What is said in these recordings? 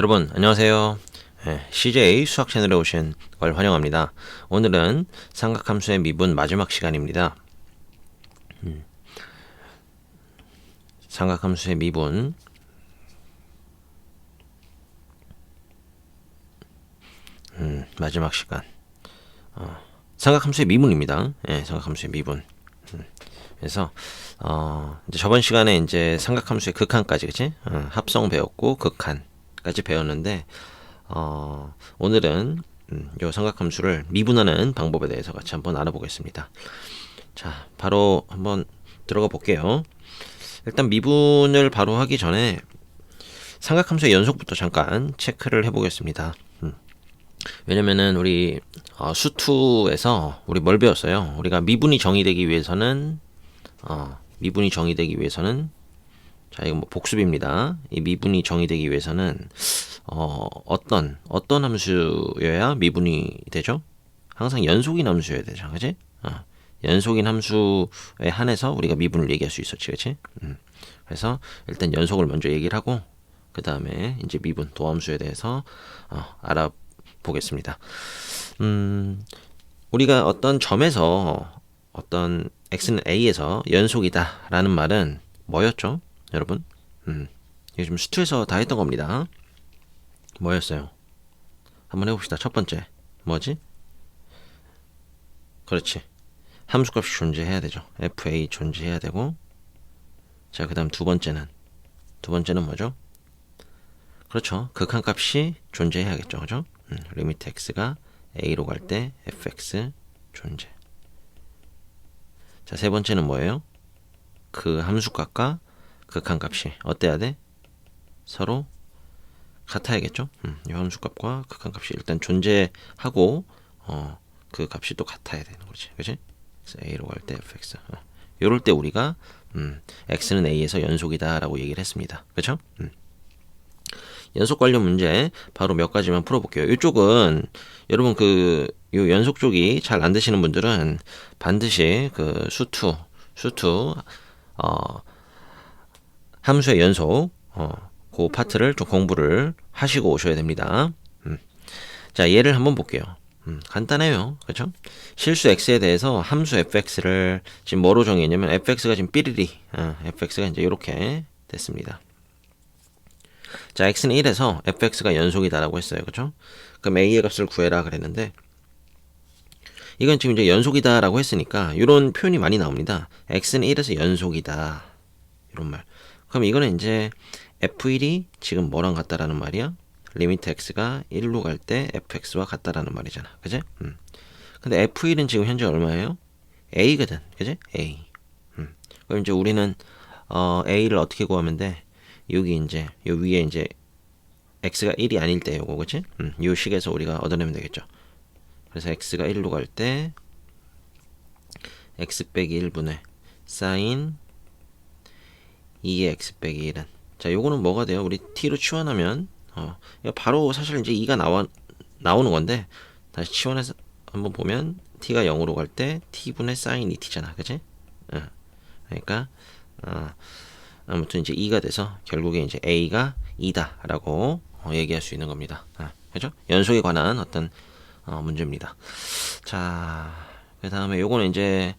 여러분 안녕하세요. 네, CJ 수학 채널에 오신 걸 환영합니다. 오늘은 삼각함수의 미분 마지막 시간입니다. 음, 삼각함수의 미분 음, 마지막 시간. 어, 삼각함수의 미분입니다. 예, 삼각함수의 미분. 음, 그래서 어, 이제 저번 시간에 이제 삼각함수의 극한까지 그치? 어, 합성 배웠고 극한 까지 배웠는데 어, 오늘은 음, 요 삼각함수를 미분하는 방법에 대해서 같이 한번 알아보겠습니다. 자, 바로 한번 들어가 볼게요. 일단 미분을 바로 하기 전에 삼각함수의 연속부터 잠깐 체크를 해보겠습니다. 음. 왜냐면은 우리 어, 수투에서 우리 뭘 배웠어요? 우리가 미분이 정의되기 위해서는 어, 미분이 정의되기 위해서는 자 이거 뭐 복습입니다. 이 미분이 정의되기 위해서는 어, 어떤 어떤 함수여야 미분이 되죠? 항상 연속인 함수여야 되죠, 그지? 어, 연속인 함수에 한해서 우리가 미분을 얘기할 수 있었지, 그치? 음. 그래서 일단 연속을 먼저 얘기를 하고 그 다음에 이제 미분 도함수에 대해서 어, 알아보겠습니다. 음, 우리가 어떤 점에서 어떤 x는 a에서 연속이다라는 말은 뭐였죠, 여러분? 음, 이게 좀 수투에서 다 했던 겁니다. 뭐였어요? 한번 해봅시다. 첫 번째 뭐지? 그렇지. 함수값이 존재해야 되죠. fa 존재해야 되고 자, 그 다음 두 번째는 두 번째는 뭐죠? 그렇죠. 극한값이 존재해야겠죠. 그죠? 음, 리미트 x가 a로 갈 때 fx 존재. 자, 세 번째는 뭐예요? 그 함수값과 극한값이 어때야 돼? 서로 같아야겠죠? 음, 이 함수값과 극한값이 일단 존재하고 어, 그 값이 또 같아야 되는 거지. 그치? a로 갈 때 fx. 어. 요럴 때 우리가 음, x는 a에서 연속이다라고 얘기를 했습니다. 그렇죠? 음. 연속 관련 문제 바로 몇 가지만 풀어볼게요. 이쪽은 여러분 그 요 연속 쪽이 잘 안 되시는 분들은 반드시 그 수투 수투 어 함수의 연속 어 그 파트를 좀 공부를 하시고 오셔야 됩니다. 음. 자 예를 한번 볼게요. 음, 간단해요. 그렇죠? 실수 x에 대해서 함수 fx를 지금 뭐로 정의했냐면 fx가 지금 삐리리 어, fx가 이제 이렇게 됐습니다. 자, x는 1에서 fx가 연속이다라고 했어요. 그죠? 그럼 a의 값을 구해라 그랬는데 이건 지금 이제 연속이다라고 했으니까 이런 표현이 많이 나옵니다. x는 1에서 연속이다. 이런 말. 그럼 이거는 이제 f1이 지금 뭐랑 같다라는 말이야? 리미트 x가 1로 갈 때 fx와 같다라는 말이잖아. 그지? 음. 근데 f1은 지금 현재 얼마예요? a거든. 그지? a. 음. 그럼 이제 우리는 어, a를 어떻게 구하면 돼? 여기 이제 요 위에 이제 x가 1이 아닐 때 요거 그치? 음, 요 식에서 우리가 얻어내면 되겠죠. 그래서 x가 1로 갈 때 x 빼기 1분의 사인 2의 x 빼기 1은 자 요거는 뭐가 돼요? 우리 t로 치환하면 어, 바로 사실 이제 2가 나와 나오는 건데 다시 치환해서 한번 보면 t가 0으로 갈 때 t분의 사인 2t잖아. 그치? 어, 그러니까 어, 아무튼 이제 2가 돼서 결국에 이제 a가 2다 라고 어, 얘기할 수 있는 겁니다. 아, 그죠? 연속에 관한 어떤 어, 문제입니다. 자, 그 다음에 요거는 이제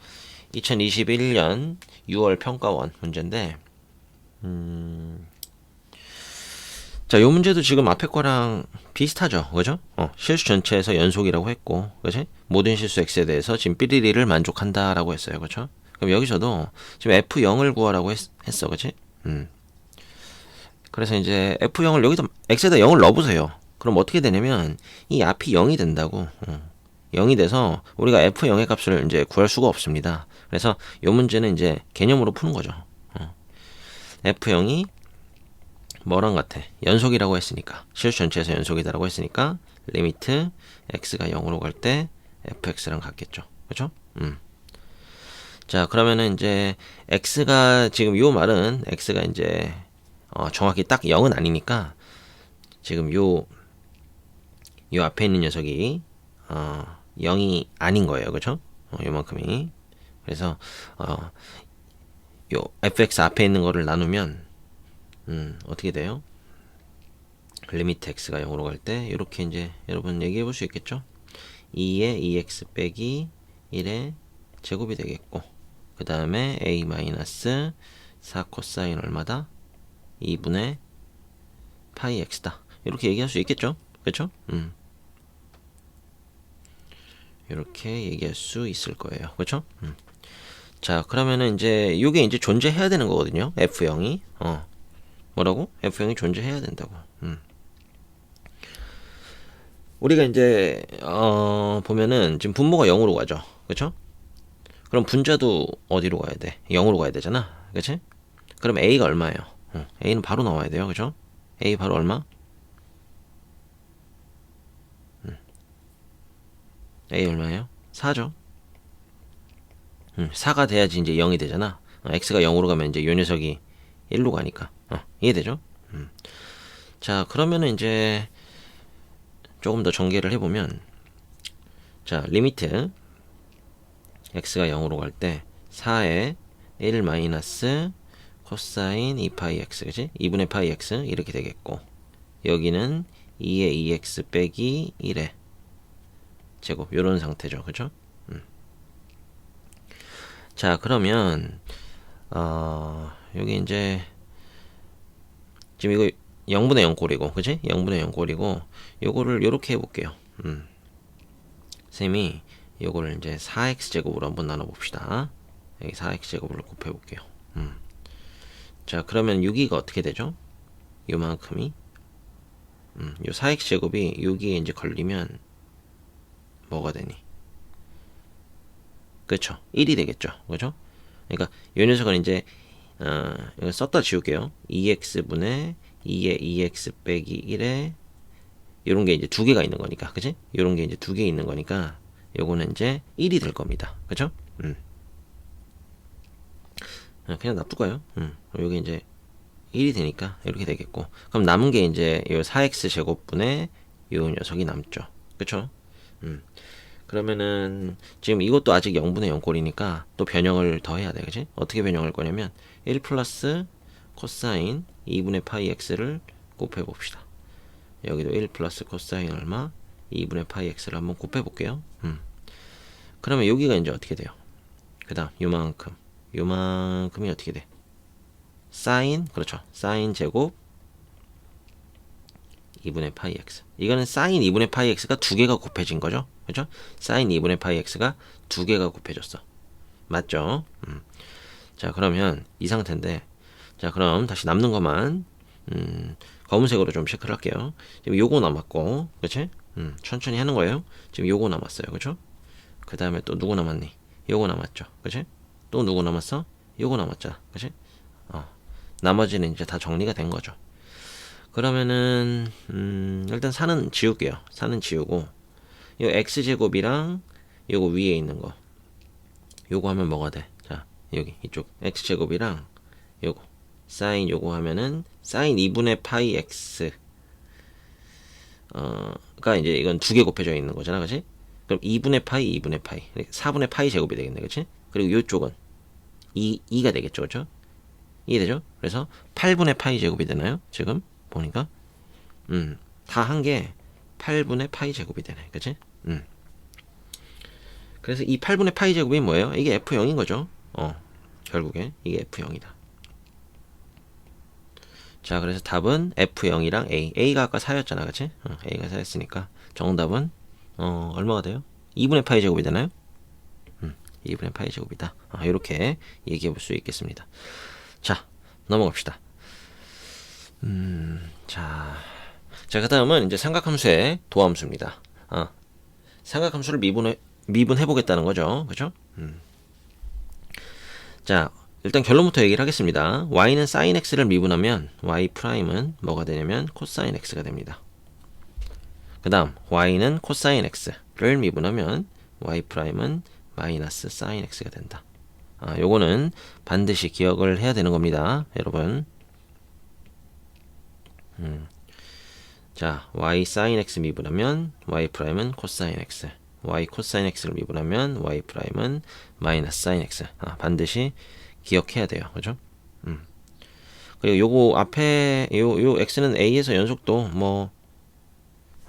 2021년 6월 평가원 문제인데, 음, 자, 요 문제도 지금 앞에 거랑 비슷하죠. 그죠? 어, 실수 전체에서 연속이라고 했고, 그지? 모든 실수 x에 대해서 지금 삐리리를 만족한다라고 했어요. 그죠? 그럼 여기서도 지금 F0을 구하라고 했, 어 그치? 음. 그래서 이제 F0을 여기서 X에다 0을 넣어보세요. 그럼 어떻게 되냐면 이 앞이 0이 된다고. 어. 0이 돼서 우리가 F0의 값을 이제 구할 수가 없습니다. 그래서 이 문제는 이제 개념으로 푸는 거죠. 어. F0이 뭐랑 같아? 연속이라고 했으니까 실수 전체에서 연속이다라고 했으니까 리미트 x가 0으로 갈 때 fx랑 같겠죠. 그렇죠? 음. 자, 그러면은 이제 x가 지금 요 말은 x가 이제 어, 정확히 딱 0은 아니니까 지금 요, 요 앞에 있는 녀석이 어, 0이 아닌 거예요. 그죠? 어, 요만큼이. 그래서 어, 요 fx 앞에 있는 거를 나누면 음, 어떻게 돼요? 리미트 x가 0으로 갈 때 이렇게 이제 여러분 얘기해 볼 수 있겠죠? 2의 2x 빼기 1의 제곱이 되겠고 그 다음에 a 마이너스 4 코사인 얼마다? 2분의 파이 x다. 이렇게 얘기할 수 있겠죠? 그렇죠? 음. 이렇게 얘기할 수 있을 거예요. 그렇죠? 음. 자, 그러면은 이제 이게 이제 존재해야 되는 거거든요. f0이. 어. 뭐라고? f0이 존재해야 된다고. 음. 우리가 이제 어 보면은 지금 분모가 0으로 가죠. 그렇죠? 그럼 분자도 어디로 가야 돼? 0으로 가야 되잖아. 그렇지? 그럼 a가 얼마예요? 어, a는 바로 나와야 돼요. 그렇죠? a 바로 얼마? 음. a 얼마예요? 4죠. 음, 4가 돼야지 이제 0이 되잖아. 어, x가 0으로 가면 이제 요 녀석이 1로 가니까. 어, 이해되죠? 음. 자, 그러면은 이제 조금 더 전개를 해보면 자, 리미트 x가 0으로 갈 때 4에 1 마이너스 코사인 2파이 x 그지? 2분의 파이 x 이렇게 되겠고 여기는 2의 2x 빼기 1의 제곱 요런 상태죠 그죠? 음. 자 그러면 어 여기 이제 지금 이거 0분의 0 꼴이고 그지? 0분의 0 꼴이고 요거를 요렇게 해볼게요 음. 쌤이 요거를 이제 4x 제곱으로 한번 나눠 봅시다 여기 4x 제곱을 곱해 볼게요 음. 자 그러면 6이가 어떻게 되죠? 요만큼이 음, 요 4x 제곱이 여기에 이제 걸리면 뭐가 되니? 그렇죠. 1이 되겠죠. 그죠? 그러니까 요 녀석은 이제 어, 이거 썼다 지울게요. 2x분의 2의 2x 빼기 1에 요런 게 이제 두 개가 있는 거니까. 그지? 요런 게 이제 두 개 있는 거니까 요거는 이제 1이 될 겁니다. 그죠? 음. 어, 그냥 놔두고요. 음. 여기 이제 1이 되니까 이렇게 되겠고 그럼 남은 게 이제 요 4x 제곱분의 요 녀석이 남죠. 그쵸? 음. 그러면은 지금 이것도 아직 0분의 0꼴이니까 또 변형을 더 해야 돼. 그지? 어떻게 변형할 거냐면 1 플러스 코사인 2분의 파이 x를 곱해 봅시다. 여기도 1 플러스 코사인 얼마? 2분의 파이 x를 한번 곱해 볼게요. 음. 그러면 여기가 이제 어떻게 돼요? 그 다음 요만큼 요만큼이 어떻게 돼? 사인 그렇죠. 사인 제곱 2분의 파이 x. 이거는 사인 2분의 파이 x가 두 개가 곱해진 거죠. 그죠? 사인 2분의 파이 x가 두 개가 곱해졌어. 맞죠? 음. 자, 그러면 이 상태인데 자, 그럼 다시 남는 것만 음, 검은색으로 좀 체크를 할게요. 지금 요거 남았고, 그치? 음, 천천히 하는 거예요. 지금 요거 남았어요. 그죠? 그 다음에 또 누구 남았니? 요거 남았죠. 그치? 또 누구 남았어? 요거 남았잖아. 그치? 어. 나머지는 이제 다 정리가 된 거죠. 그러면은 음, 일단 사는 지울게요. 사는 지우고 이 x 제곱이랑 요거 위에 있는 거 요거 하면 뭐가 돼? 자 여기 이쪽 x 제곱이랑 요거 사인 요거 하면은 사인 2분의 파이 x 어가 이제 이건 두 개 곱해져 있는 거잖아, 그렇지? 그럼 2분의 파이 2분의 파이 4분의 파이 제곱이 되겠네, 그렇지? 그리고 요쪽은 2 2가 되겠죠, 그렇죠? 이해되죠? 그래서 8분의 파이 제곱이 되나요? 지금 보니까 음, 다 한게 8분의 파이 제곱이 되네. 그치? 음. 그래서 이 8분의 파이 제곱이 뭐예요? 이게 F0인 거죠. 어, 결국에 이게 F0이다. 자, 그래서 답은 F0이랑 A. A가 아까 4였잖아. 그치? 어, A가 4였으니까 정답은 어, 얼마가 돼요? 2분의 파이 제곱이 되나요? 음, 2분의 파이 제곱이다. 아, 이렇게 얘기해 볼 수 있겠습니다. 자, 넘어갑시다. 음, 자. 자, 그 다음은 이제 삼각함수의 도함수입니다. 어. 삼각함수를 미분해, 미분해 보겠다는 거죠. 그죠? 음. 자, 일단 결론부터 얘기를 하겠습니다. y는 sin x를 미분하면 y 프라임은 뭐가 되냐면 코사인 x가 됩니다. 그 다음 y는 코사인 x를 미분하면 y 프라임은 마이너스 sin x가 된다. 아, 요거는 반드시 기억을 해야 되는 겁니다. 여러분. 음. 자, y sin x 미분하면 y 프라임은 코사인 x. y 코사인 x를 미분하면 y 프라임은 마이너스 sin x. 아, 반드시 기억해야 돼요. 그죠? 음. 그리고 요거 앞에 요, 요 x는 a에서 연속도 뭐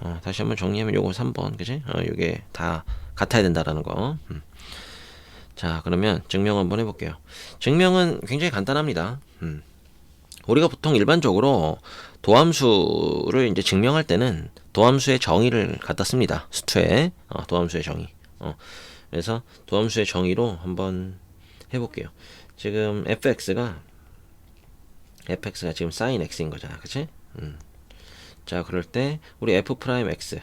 어, 다시 한번 정리하면 요거 3번 그지? 어, 요게 다 같아야 된다라는 거. 음. 자 그러면 증명 한번 해 볼게요. 증명은 굉장히 간단합니다. 음. 우리가 보통 일반적으로 도함수를 이제 증명할 때는 도함수의 정의를 갖다 씁니다. 수투에 어, 도함수의 정의. 어, 그래서 도함수의 정의로 한번 해볼게요. 지금 fx가 fx가 지금 sin x인 거잖아, 그치? 음. 자, 그럴 때 우리 f 프라임 x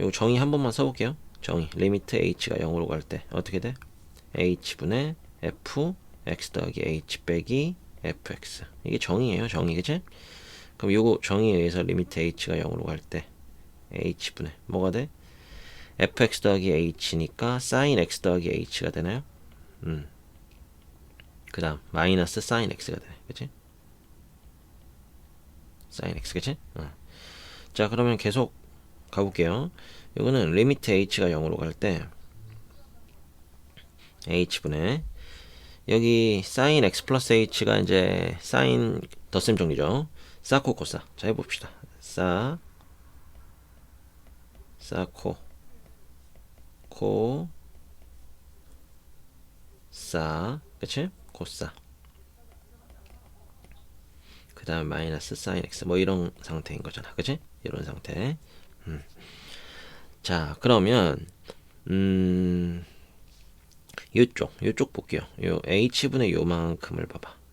요 정의 한 번만 써볼게요. 정의 리미트 h가 0으로 갈 때 어떻게 돼? h분의 f x 더하기 h 빼기 fx 이게 정의예요, 정의, 그치? 그럼 요거 정의에 의해서 리미트 h가 0으로 갈 때 h분의 뭐가 돼? fx 더하기 h니까 sin x 더하기 h가 되나요? 음. 그 다음 마이너스 sin x가 되네 그치? sin x 그치? 어. 자 그러면 계속 가볼게요 이거는 리미트 h가 0으로 갈 때 h분의 여기 sin x 플러스 h가 이제 sin 덧셈 정리죠 사코 코사 자 해봅시다 사 사코 코 사, 그치? 코사. 그 다음에 마이너스 사인 x 뭐 이런 상태인 거잖아, 그치? 이런 상태. 음. 자, 그러면 음, 요쪽, 요쪽 볼게요. 요 h분의 요만큼을 봐봐.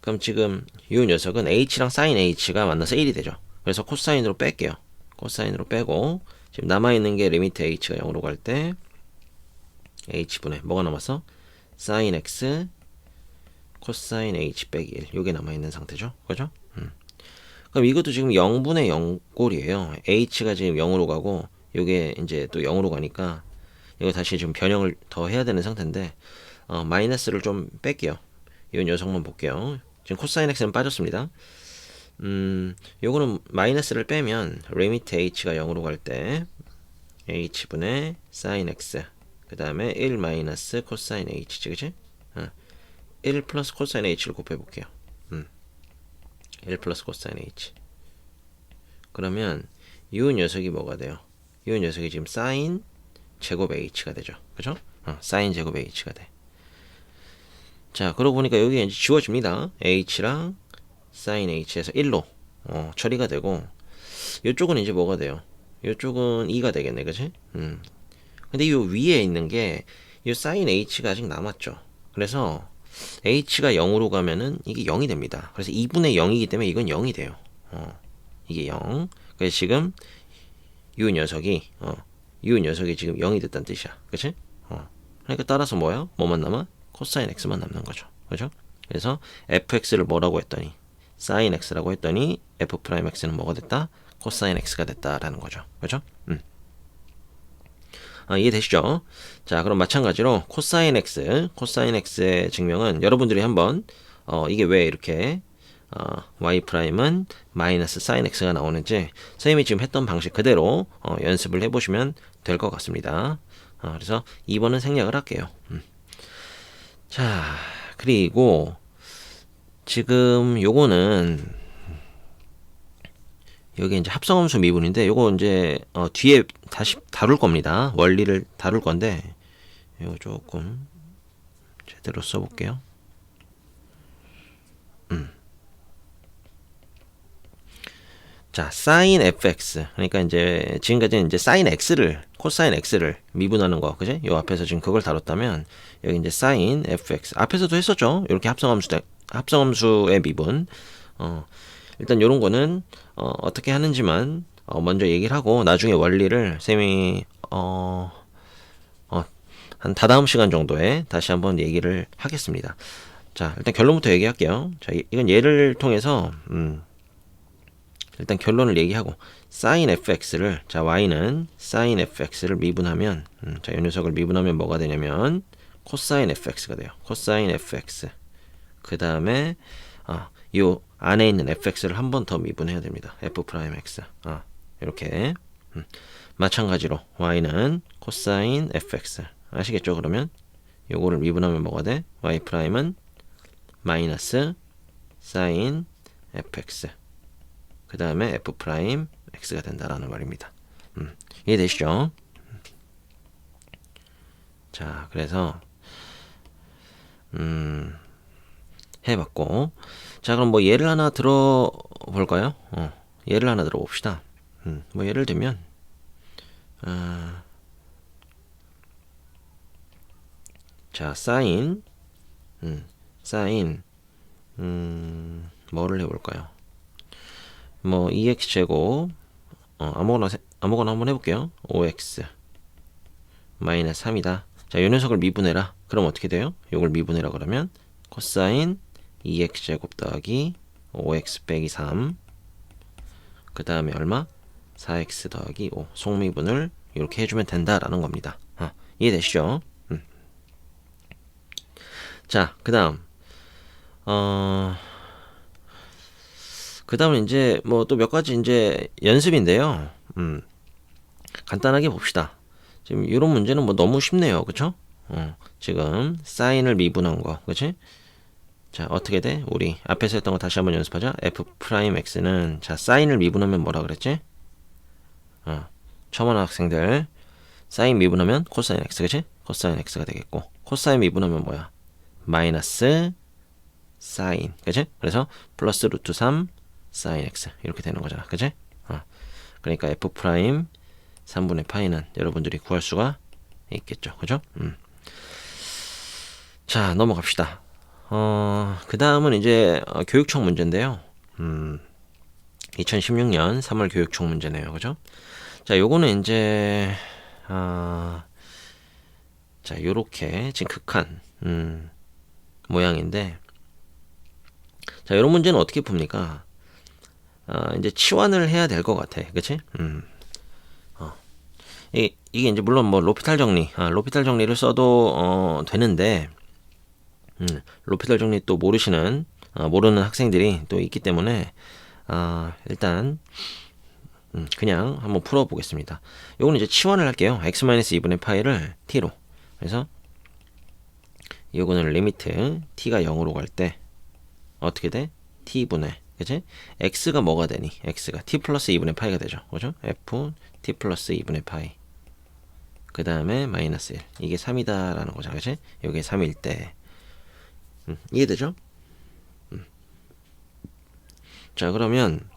그럼 지금 요 녀석은 h랑 사인 h가 만나서 1이 되죠. 그래서 코사인으로 뺄게요. 코사인으로 빼고 지금 남아있는 게 리미트 h가 0으로 갈 때 h분의 뭐가 남았어? sin x 코사인 h 빼기 1 요게 남아있는 상태죠. 그죠? 음. 그럼 이것도 지금 0분의 0꼴이에요. h가 지금 0으로 가고 요게 이제 또 0으로 가니까 이거 다시 지금 변형을 더 해야 되는 상태인데 어, 마이너스를 좀 뺄게요. 이 녀석만 볼게요. 지금 코사인 x는 빠졌습니다. 음, 요거는 마이너스를 빼면 리미트 h가 0으로 갈 때 h분의 sin x 그 다음에 1 마이너스 코사인 h지 그치? 어. 1 플러스 코사인 h를 곱해 볼게요. 음. 1 플러스 코사인 h 그러면 이 녀석이 뭐가 돼요? 이 녀석이 지금 사인 제곱 h가 되죠. 그죠? 어, 사인 제곱 h가 돼. 자, 그러고 보니까 여기 이제 지워집니다. h랑 sin h에서 1로 어, 처리가 되고 이쪽은 이제 뭐가 돼요? 이쪽은 2가 되겠네, 그치? 음. 근데 이 위에 있는 게 이 sin h가 아직 남았죠. 그래서 h가 0으로 가면은 이게 0이 됩니다. 그래서 2분의 0이기 때문에 이건 0이 돼요. 어, 이게 0. 그래서 지금 이 녀석이 어, 이 녀석이 지금 0이 됐다는 뜻이야. 그치? 어. 그러니까 따라서 뭐야? 뭐만 남아? 코사인 x만 남는 거죠. 그죠? 그래서 fx를 뭐라고 했더니 sin x라고 했더니 f 프라임 x는 뭐가 됐다? 코사인 x가 됐다라는 거죠. 그죠? 음. 아, 이해되시죠? 자, 그럼 마찬가지로 코사인 x, 코사인 x의 증명은 여러분들이 한번 어, 이게 왜 이렇게 어, y 프라임은 마이너스 사인 x가 나오는지 선생님이 지금 했던 방식 그대로 어, 연습을 해보시면 될 것 같습니다. 어, 그래서 2번은 생략을 할게요. 음. 자, 그리고 지금 요거는 여기 이제 합성함수 미분인데 요거 이제 어, 뒤에 다시 다룰 겁니다. 원리를 다룰 건데 이거 조금 제대로 써볼게요. 음. 자, sin fx. 그러니까 이제 지금까지는 이제 sin x를 코사인 x를 미분하는 거, 그지? 요 앞에서 지금 그걸 다뤘다면 여기 이제 sin fx 앞에서도 했었죠. 이렇게 합성함수 합성함수의 미분. 어, 일단 요런 거는 어, 어떻게 하는지만 어, 먼저 얘기를 하고 나중에 원리를 쌤이 어, 어, 한 다다음 시간 정도에 다시 한번 얘기를 하겠습니다. 자, 일단 결론부터 얘기할게요. 자, 이건 예를 통해서 음, 일단 결론을 얘기하고 sin fx를 자 y는 sin fx를 미분하면 음, 자이 녀석을 미분하면 뭐가 되냐면 코사인 fx가 돼요. 코사인 fx 그 다음에 아, 요 안에 있는 fx를 한 번 더 미분해야 됩니다. f 프라임 x. 아, 이렇게. 음. 마찬가지로 y는 코사인 fx. 아시겠죠? 그러면 요거를 미분하면 뭐가 돼? y 프라임은 마이너스 사인 fx 그 다음에 f 프라임 x가 된다라는 말입니다. 음, 이해되시죠? 자, 그래서 음, 해봤고, 자, 그럼 뭐 예를 하나 들어볼까요? 어, 예를 하나 들어봅시다. 음, 뭐 예를 들면, 어, 자, 사인, 음, 사인, 음, 뭐를 해볼까요? 뭐 2x 제곱, 어, 아무거나 세- 아무거나 한번 해볼게요. 5x 마이너스 3이다. 자, 요 녀석을 미분해라. 그럼 어떻게 돼요? 요걸 미분해라 그러면 코사인 2x 제곱 더하기 5x 빼기 3. 그 다음에 얼마? 4x 더하기 5. 속미분을 이렇게 해주면 된다라는 겁니다. 어, 이해되시죠? 음. 자, 그 다음. 어, 그 다음은 이제 뭐 또 몇 가지 이제 연습인데요. 음, 간단하게 봅시다. 지금 이런 문제는 뭐 너무 쉽네요. 그쵸? 어, 지금 사인을 미분한 거. 그치? 자, 어떻게 돼? 우리 앞에서 했던 거 다시 한번 연습하자. f 프라임 x는 자, 사인을 미분하면 뭐라 그랬지? 어, 처음 하는 학생들 사인 미분하면 코사인 x 그치? 코사인 x가 되겠고 코사인 미분하면 뭐야? 마이너스 사인 그치? 그래서 플러스 루트 3 사인 x 이렇게 되는 거잖아 그치? 어. 그러니까 f 프라임 3분의 파이는 여러분들이 구할 수가 있겠죠 그죠? 음. 자 넘어갑시다 어, 그 다음은 이제 어, 교육청 문제인데요 음, 2016년 3월 교육청 문제네요 그죠? 자 요거는 이제 아, 자 요렇게 지금 극한 음, 모양인데 자, 이런 문제는 어떻게 풉니까? 아, 이제 치환을 해야 될 것 같아. 그치? 음. 어. 이, 이게 이제 물론 뭐 로피탈 정리, 아, 로피탈 정리를 써도 어, 되는데, 음, 로피탈 정리 또 모르시는, 아, 모르는 학생들이 또 있기 때문에, 아, 일단, 음, 그냥 한번 풀어보겠습니다. 요거는 이제 치환을 할게요. x-2분의 파이를 t로. 그래서, 요거는 리미트 t가 0으로 갈 때, 어떻게 돼? t분의 그치? x가 뭐가 되니? x가 t 플러스 2분의 파이가 되죠. 그죠? f t 플러스 2분의 파이 그 다음에 마이너스 1 이게 3이다 라는 거죠. 그치? 요게 3일 때 음, 이해되죠? 음. 자 그러면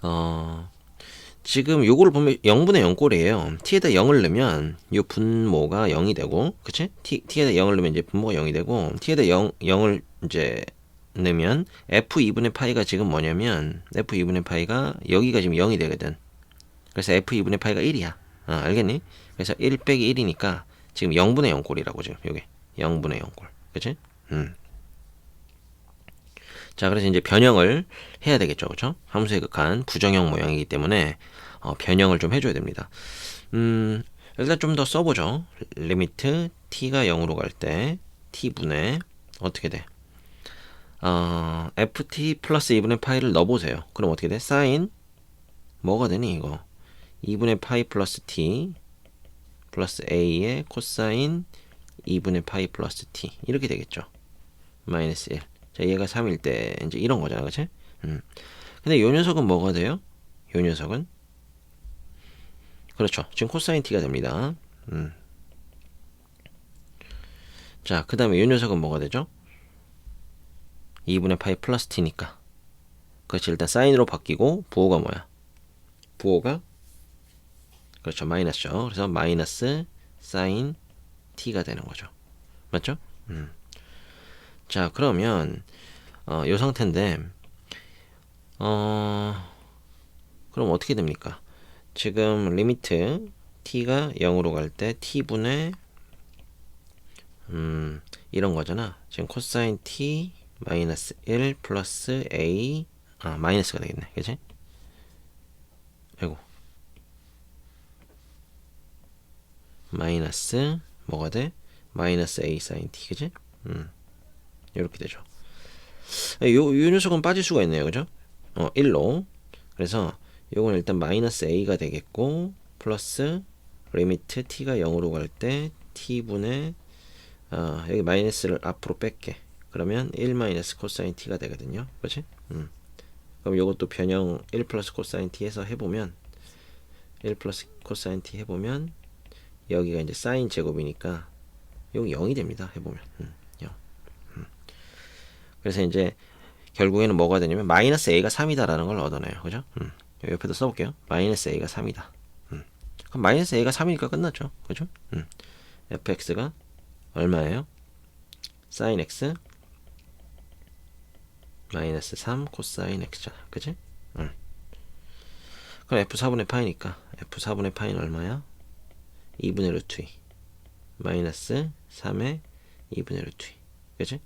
어 지금 요거를 보면 0분의 0꼴이에요. t에다 0을 넣으면 요 분모가 0이 되고, 그치? t, t에다 0을 넣으면 이제 분모가 0이 되고, t에다 0, 0을 이제 넣으면 f2분의 파이가 지금 뭐냐면, f2분의 파이가 여기가 지금 0이 되거든. 그래서 f2분의 파이가 1이야. 아, 알겠니? 그래서 1 빼기 1이니까 지금 0분의 0꼴이라고 지금 요게. 0분의 0꼴. 그치? 음. 자, 그래서 이제 변형을 해야 되겠죠. 그쵸? 함수의 극한 부정형 모양이기 때문에 어, 변형을 좀 해줘야 됩니다. 음, 일단 좀 더 써보죠. 리미트 t가 0으로 갈 때 t분의 어떻게 돼? 어, ft 플러스 2분의 파이를 넣어보세요. 그럼 어떻게 돼? 사인 뭐가 되니 이거? 2분의 파이 플러스 t 플러스 a의 코사인 2분의 파이 플러스 t 이렇게 되겠죠. 마이너스 1. 자, 얘가 3일 때 이제 이런 거잖아, 그치? 음. 근데 요 녀석은 뭐가 돼요? 요 녀석은 그렇죠. 지금 코사인 t가 됩니다. 음. 자, 그 다음에 요 녀석은 뭐가 되죠? 2분의 파이 플러스 t니까. 그렇지. 일단 사인으로 바뀌고 부호가 뭐야? 부호가 그렇죠. 마이너스죠. 그래서 마이너스 사인 t가 되는 거죠. 맞죠? 음. 자, 그러면 어, 요 상태인데 어 그럼 어떻게 됩니까? 지금 리미트 t가 0으로 갈 때 t분의 음 이런 거잖아. 지금 코사인 t 마이너스 1 플러스 a 아 마이너스가 되겠네. 그지? 아이고 마이너스 뭐가 돼? 마이너스 a 사인 t 그지? 음 이렇게 되죠. 요, 요 녀석은 빠질 수가 있네요. 그죠? 어, 1로. 그래서 요건 일단 마이너스 a가 되겠고 플러스 리미트 t가 0으로 갈 때 t분의 어, 여기 마이너스를 앞으로 뺄게. 그러면 1 마이너스 코사인 t가 되거든요. 그렇지? 음. 그럼 요것도 변형 1 플러스 코사인 t 해서 해보면 1 플러스 코사인 t 해보면 여기가 이제 사인 제곱이니까 여기 0이 됩니다. 해보면 음, 0. 음. 그래서 이제 결국에는 뭐가 되냐면 마이너스 a가 3이다라는 걸 얻어내요. 그죠? 음. 옆에도 써볼게요. 마이너스 a가 3이다. 음. 그럼 마이너스 a가 3이니까 끝났죠. 그죠? 음. fx가 얼마예요? 사인 x 마이너스 3 코사인 x잖아. 그지? 응. 그럼 f 4분의 파이니까 f 4분의 파이는 얼마야? 2분의 루트 2 마이너스 3의 2분의 루트 2 그지?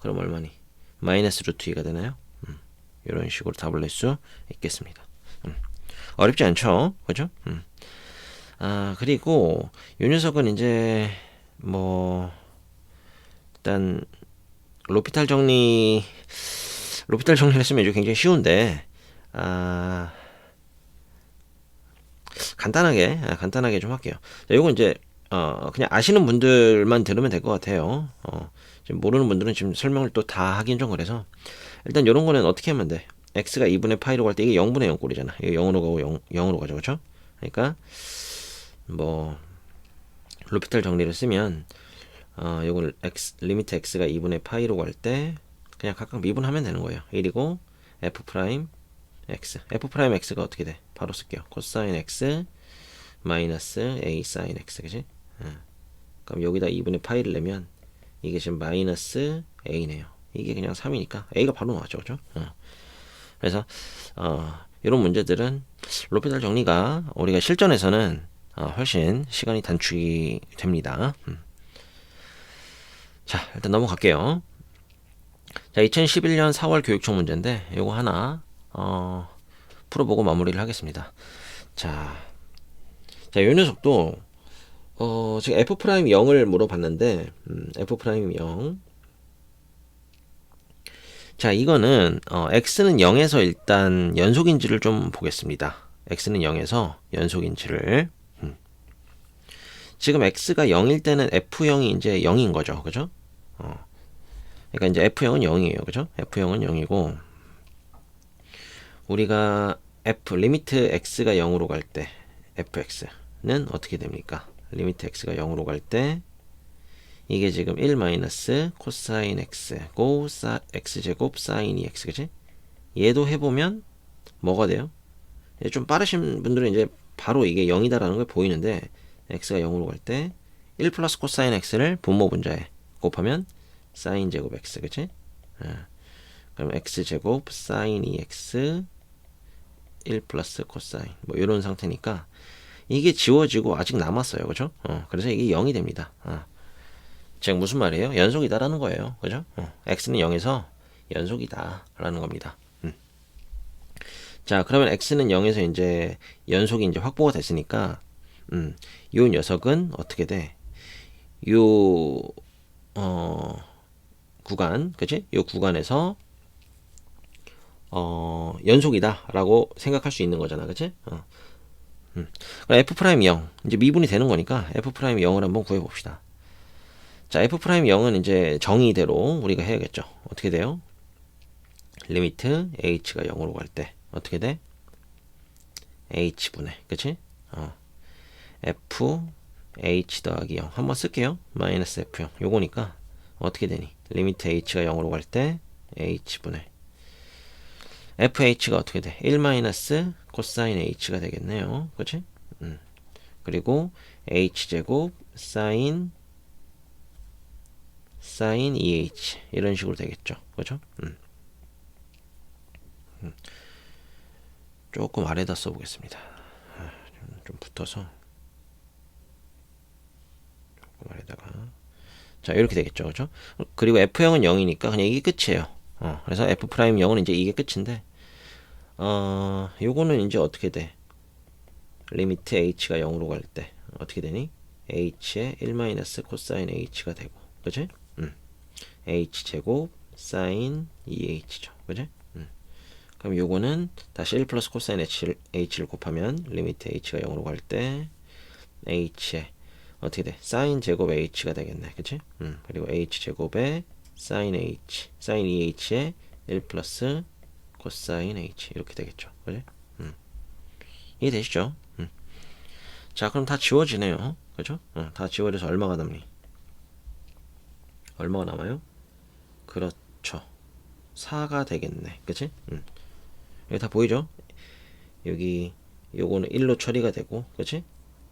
그럼 얼마니? 마이너스 루트 2가 되나요? 음. 이런 식으로 답을 낼 수 있겠습니다. 음. 어렵지 않죠? 그죠? 음. 아 그리고 요 녀석은 이제 뭐 일단 로피탈 정리 로피탈 정리를 했으면 이제 굉장히 쉬운데 아 간단하게 아, 간단하게 좀 할게요. 자, 요건 이제 어 그냥 아시는 분들만 들으면 될 것 같아요. 어 지금 모르는 분들은 지금 설명을 또 다 하긴 좀 그래서 일단 요런 거는 어떻게 하면 돼? x가 2분의 파이로 갈 때 이게 0분의 0 꼴이잖아. 이게 0으로 가고 0, 0으로 가죠. 그렇죠? 그러니까 뭐 로피탈 정리를 쓰면 어 요걸 x 리미트 x가 2분의 파이로 갈 때 그냥 각각 미분하면 되는 거예요. 1이고 f 프라임 x f 프라임 x가 어떻게 돼? 바로 쓸게요. 코사인 x 마이너스 a 사인 x 그지? 어. 그럼 여기다 2분의 파이를 내면 이게 지금 마이너스 a네요. 이게 그냥 3이니까 a가 바로 나왔죠, 그죠? 어. 그래서 어, 이런 문제들은 로피탈 정리가 우리가 실전에서는 어, 훨씬 시간이 단축이 됩니다. 음. 자, 일단 넘어갈게요. 자, 2011년 4월 교육청 문제인데 요거 하나 어, 풀어보고 마무리를 하겠습니다. 자, 자, 요 녀석도 어, 지금 f 프라임 0을 물어봤는데 음, f 프라임 0. 자, 이거는 어, x는 0에서 일단 연속인지를 좀 보겠습니다. x는 0에서 연속인지를 음. 지금 x가 0일 때는 f0이 이제 0인 거죠. 그죠? 어. 그러니까 이제 f0은 0이에요. 그죠? f0은 0이고 우리가 f 리미트 x가 0으로 갈 때 fx는 어떻게 됩니까? 리미트 x가 0으로 갈 때 이게 지금 1 마이너스 코사인 x 고 사, x제곱 사인 2x 그지? 얘도 해보면 뭐가 돼요? 좀 빠르신 분들은 이제 바로 이게 0이다라는 걸 보이는데 x가 0으로 갈 때 1 플러스 코사인 x를 분모 분자에 곱하면 사인 제곱 x 그치? 아, 그럼 x 제곱 사인 2x 1 플러스 코사인 뭐 이런 상태니까 이게 지워지고 아직 남았어요 그죠? 어, 그래서 이게 0이 됩니다 어. 즉 무슨 말이에요? 연속이다라는 거예요 그죠? 어, x는 0에서 연속이다 라는 겁니다 음. 자 그러면 x는 0에서 이제 연속이 이제 확보가 됐으니까 음, 요 녀석은 어떻게 돼? 요 어, 구간, 그치? 이 구간에서 어, 연속이다라고 생각할 수 있는 거잖아, 그치? 어. 음. f 프라임 0 이제 미분이 되는 거니까 f 프라임 0을 한번 구해봅시다. 자, f 프라임 0은 이제 정의대로 우리가 해야겠죠. 어떻게 돼요? 리미트 h가 0으로 갈 때 어떻게 돼? h 분의, 그치? 어. f h 더하기 0 한번 쓸게요. 마이너스 f0 요거니까 어떻게 되니? 리미트 h가 0으로 갈 때 h분의 fh가 어떻게 돼? 1 마이너스 코사인 h가 되겠네요. 그치? 음. 그리고 h제곱 사인 사인 2h 이런 식으로 되겠죠. 그죠? 음. 음. 조금 아래다 써보겠습니다. 아, 좀, 좀 붙어서 아래다가 자 이렇게 되겠죠. 그죠? 그리고 F형은 0이니까 그냥 이게 끝이에요. 어, 그래서 F 프라임 0은 이제 이게 끝인데 어, 요거는 이제 어떻게 돼? 리미트 h가 0으로 갈 때 어떻게 되니? h의 1 마이너스 코사인 h가 되고 그지? 음. h 제곱 사인 2h죠. 그지? 음. 그럼 요거는 다시 1 플러스 코사인 h를 곱하면 리미트 h가 0으로 갈 때 h의 어떻게 돼? 사인 제곱 h가 되겠네. 그치? 음, 그리고 h 제곱에 sin h, sin 2h에 1 플러스 코사인 h 이렇게 되겠죠. 그지? 음. 이해되시죠? 음. 자, 그럼 다 지워지네요. 그죠? 어, 다 지워져서 얼마가 남니? 얼마가 남아요? 그렇죠. 4가 되겠네. 그치? 음. 여기 다 보이죠? 여기 요거는 1로 처리가 되고, 그치?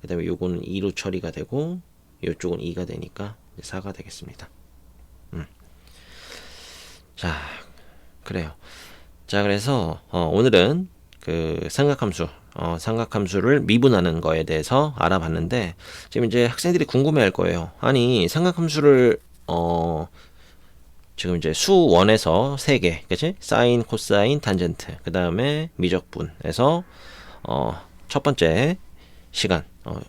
그 다음에 요거는 2로 처리가 되고, 요쪽은 2가 되니까 4가 되겠습니다. 음. 자, 그래요. 자, 그래서 어, 오늘은 그 삼각함수, 어, 삼각함수를 미분하는 거에 대해서 알아봤는데 지금 이제 학생들이 궁금해할 거예요. 아니 삼각함수를 어 지금 이제 수 원에서 세 개, 그치? 사인, 코사인, 탄젠트, 그 다음에 미적분에서 어, 첫 번째 시간, 어,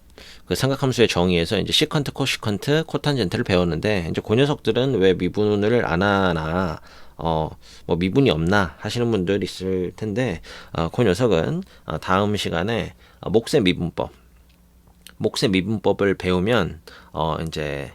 그 삼각함수의 정의에서 이제 시컨트, 코시컨트, 코탄젠트를 배웠는데 이제 그 녀석들은 왜 미분을 안 하나, 어, 뭐 미분이 없나 하시는 분들 있을 텐데, 어, 그 녀석은 어, 다음 시간에 어, 목세 미분법, 목세 미분법을 배우면 어 이제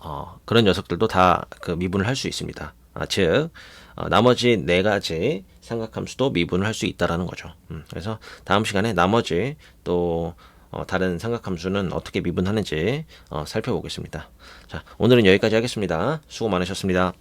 어 그런 녀석들도 다 그 미분을 할 수 있습니다. 아, 즉 어, 나머지 네 가지 삼각함수도 미분을 할 수 있다라는 거죠. 음, 그래서 다음 시간에 나머지 또 어, 다른 삼각함수는 어떻게 미분하는지 어, 살펴보겠습니다. 자, 오늘은 여기까지 하겠습니다. 수고 많으셨습니다.